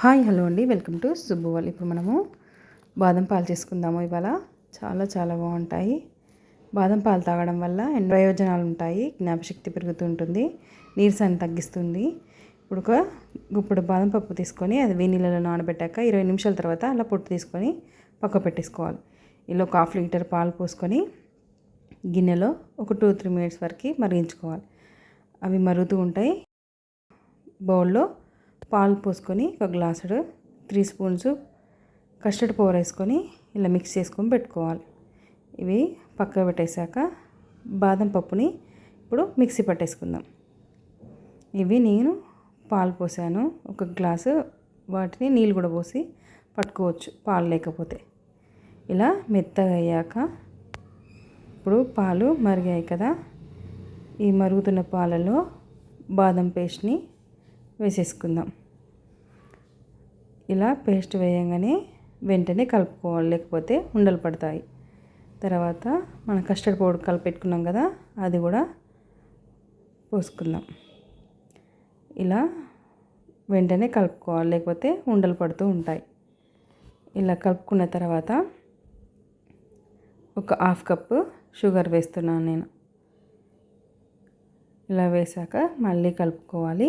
Hi hello అండి. Welcome to Subbuval ఇప్పుడు మనము బాదం పాలు చేసుకుందాము ఇవాళ. చాలా చాలా బాగుంటాయి. బాదం పాలు తాగడం వల్ల ఎన్నో ప్రయోజనాలు ఉంటాయి. జ్ఞాపశక్తి పెరుగుతుంటుంది నీరసాన్ని తగ్గిస్తుంది. ఇప్పుడు ఒక గుప్పుడు బాదం పప్పు తీసుకొని అది వేడి నీళ్ళలో నానబెట్టాక ఇరవై నిమిషాల తర్వాత అలా పొట్టు తీసుకొని పక్క పెట్టేసుకోవాలి. ఇలా ఒక హాఫ్ లీటర్ పాలు పోసుకొని గిన్నెలో ఒక టూ త్రీ మినిట్స్ వరకు మరిగించుకోవాలి. అవి మరుగుతూ ఉంటాయి. బౌల్లో పాలు పోసుకొని ఒక గ్లాసుడు త్రీ స్పూన్స్ కస్టర్డ్ పౌడర్ వేసుకొని ఇలా మిక్స్ చేసుకొని పెట్టుకోవాలి. ఇవి పక్క పెట్టేశాక బాదం పప్పుని ఇప్పుడు మిక్సీ పట్టేసుకుందాం. ఇవి నేను పాలు పోసాను. ఒక గ్లాసు వాటిని నీళ్ళు కూడా పోసి పట్టుకోవచ్చు పాలు లేకపోతే. ఇలా మెత్తగా అయ్యాక ఇప్పుడు పాలు మరిగాయి కదా ఈ మరుగుతున్న పాలలో బాదం పేస్ట్ని వేసేసుకుందాం. ఇలా పేస్ట్ వేయంగానే వెంటనే కలుపుకోవాలి లేకపోతే ఉండలు పడతాయి. తర్వాత మనం కస్టర్డ్ పౌడర్ కలిపెట్టుకున్నాం కదా అది కూడా పోసుకుందాం. ఇలా వెంటనే కలుపుకోవాలి లేకపోతే ఉండలు పడుతూ ఉంటాయి. ఇలా కలుపుకున్న తర్వాత ఒక హాఫ్ కప్పు షుగర్ వేస్తున్నాను నేను. ఇలా వేసాక మళ్ళీ కలుపుకోవాలి.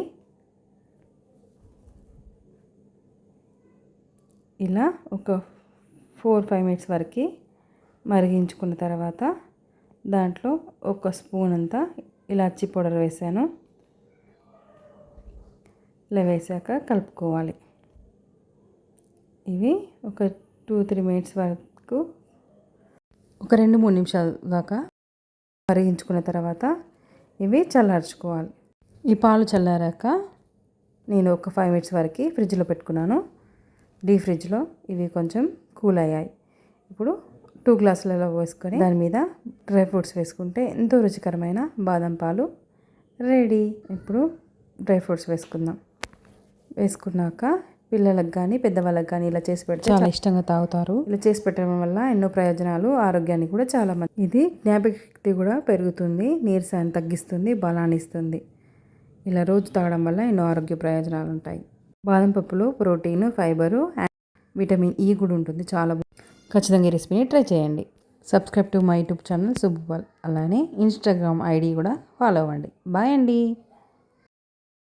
ఇలా ఒక ఫోర్ ఫైవ్ మినిట్స్ వరకు మరిగించుకున్న తర్వాత దాంట్లో ఒక స్పూన్ అంతా ఇలాచి పౌడర్ వేసాను. ఇలా వేసాక కలుపుకోవాలి. ఇవి ఒక టూ త్రీ మినిట్స్ వరకు ఒక రెండు మూడు నిమిషాల దాకా మరిగించుకున్న తర్వాత ఇవి చల్లార్చుకోవాలి. ఈ పాలు చల్లారాక నేను ఒక ఫైవ్ మినిట్స్ వరకు ఫ్రిడ్జ్లో పెట్టుకున్నాను. డీ ఫ్రిడ్జ్లో ఇవి కొంచెం కూల్ అయ్యాయి. ఇప్పుడు టూ గ్లాసులలో వేసుకొని దాని మీద డ్రై ఫ్రూట్స్ వేసుకుంటే ఎంతో రుచికరమైన బాదం పాలు రెడీ. ఇప్పుడు డ్రై ఫ్రూట్స్ వేసుకుందాం. వేసుకున్నాక పిల్లలకు కానీ పెద్దవాళ్ళకి కానీ ఇలా చేసి పెడితే చాలా ఇష్టంగా తాగుతారు. ఇలా చేసి పెట్టడం వల్ల ఎన్నో ప్రయోజనాలు ఆరోగ్యానికి కూడా చాలా మంచి ఇది జ్ఞాపకశక్తి కూడా పెరుగుతుంది నీరసాన్ని తగ్గిస్తుంది బలాన్ని ఇస్తుంది ఇలా రోజు తాగడం వల్ల ఎన్నో ఆరోగ్య ప్రయోజనాలు ఉంటాయి. బాదం పప్పులో ప్రోటీన్ ఫైబరు విటమిన్ ఈ కూడా ఉంటుంది. చాలా ఖచ్చితంగా ఈ రెసిపీని ట్రై చేయండి. Subscribe to my YouTube channel Subbupal అలానే ఇన్స్టాగ్రామ్ ఐడి కూడా ఫాలో అవ్వండి. బాయ్ అండి.